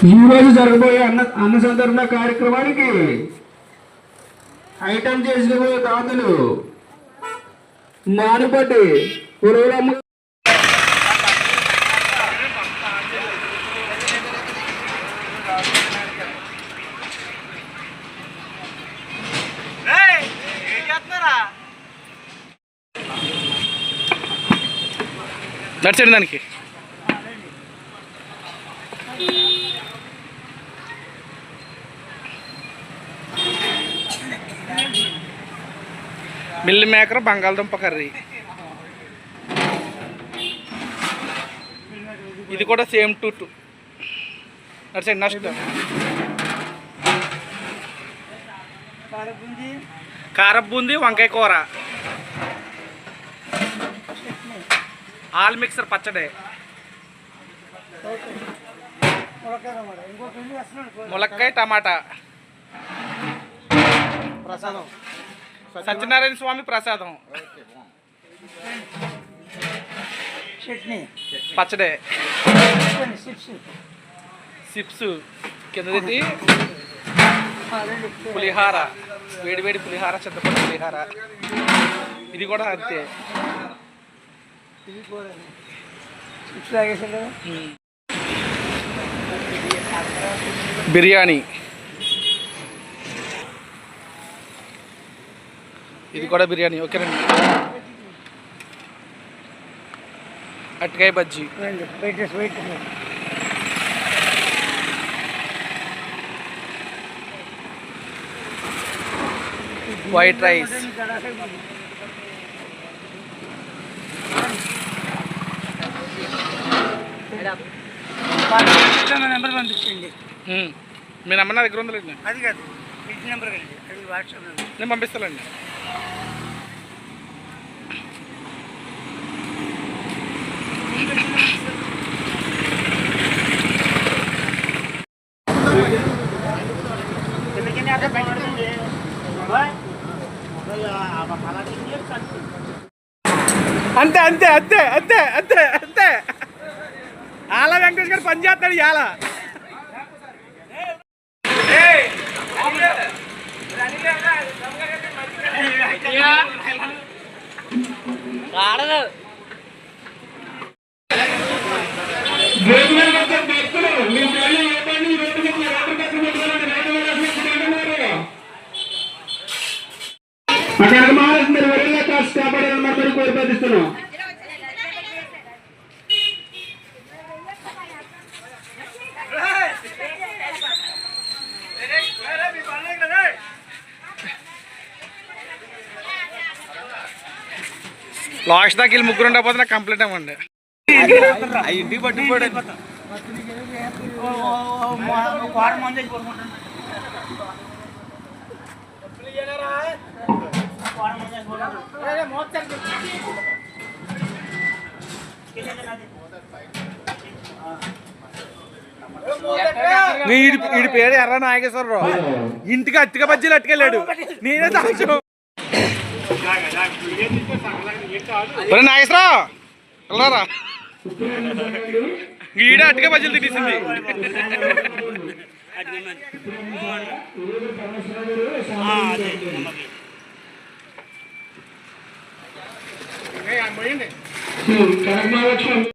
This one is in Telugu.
ఈ రోజు జరగబోయే అన్న అన్న సందర్భ కార్యక్రమానికి ఐటమ్ చేసుకోబోయే దాతలు మానుపట్టి పురుగులమ్మ నడిచండి దానికి. మిల్లి మేకర్ బంగాళదుంప కర్రీ. ఇది కూడా సేమ్ టు టూ. నడిచండి నెక్స్ట్. కారపు వంకాయ కూర. ఆల్ మిక్సర్ పచ్చడి. ములక్కాయ టమాటా. ప్రసాదం. సత్యనారాయణ స్వామి ప్రసాదం. చట్నీ. పచ్చడే. చిప్స్. సిప్స్ కింద పులిహార. వేడి వేడి పులిహార చింతపండు పులిహార. ఇది కూడా అంతే. బిర్యానీ. ఇది కూడా బిర్యానీ. ఓకేనండి అట్టకాయ బజ్జీ. వైట్ రైస్ నెంబర్ పంపించండి. మీ నెంబర్ నా దగ్గర ఉందండి అది కాదు. నెంబర్ నేను పంపిస్తానండి అంతే అంతే అంతే అంతే అంతే అంతే. ఆల వెంకటేష్ గారు పని చేస్తాడు ఇవాళ. మీద అసలు ఇప్పుడు అంటున్నారు. అక్కడికి మారేసి మీరు వెళ్ళే కాస్త కాపాడాలని మరి మరి కోరిపాటిస్తున్నాం లాస్ట్ దాకా వెళ్ళి ముగ్గురు ఉండకపోతే నాకు కంప్లీట్ అవ్వండి ఇంటికి పట్టుకోవడం వీడి పేరు ఎర్ర నాగేశ్వరరావు. ఇంటికి అట్టిక బజ్జీలు అట్టుకెళ్ళాడు. నేనే సాక్ష్యం ఒరే నాగేశ్వరరావు వెళ్ళరా ఈడే అట్టుగా బజ్జీలు తినేసింది కనకమహాలక్ష్మి